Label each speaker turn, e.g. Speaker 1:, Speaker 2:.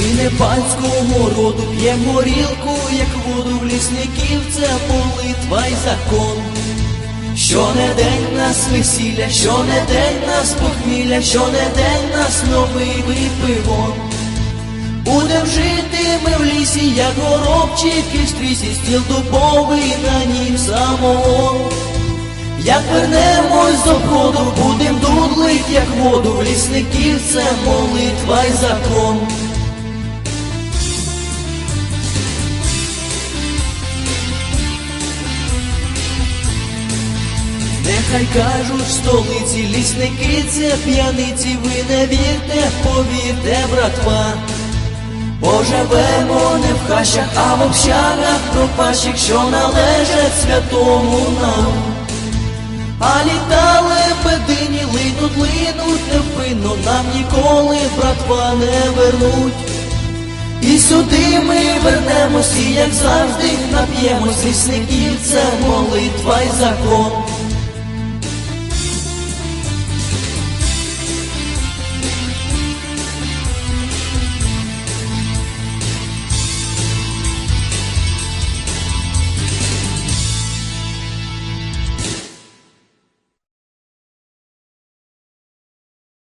Speaker 1: не панського роду, п'ємо горілку, як воду в лісників, це молитва й закон. Що не день нас весілля, що не день нас похмілля, що не день нас новий випивон. Будем жити ми в лісі, як горобчики в стрісі, стіл дубовий на нім самогон. Як вернемось з обходу, будем дудлить, як воду, в лісників це молитва й закон. Нехай кажуть столиці, лісники це п'яниці, ви не вірте, повірте, братва. Поживемо не в хащах, а в общагах пропащих, що належать святому нам. А літали бедині, линуть, линуть невпинно, нам ніколи, братва, не вернуть. І сюди ми вернемось, і як завжди нап'ємось лісників, це молитва й закон.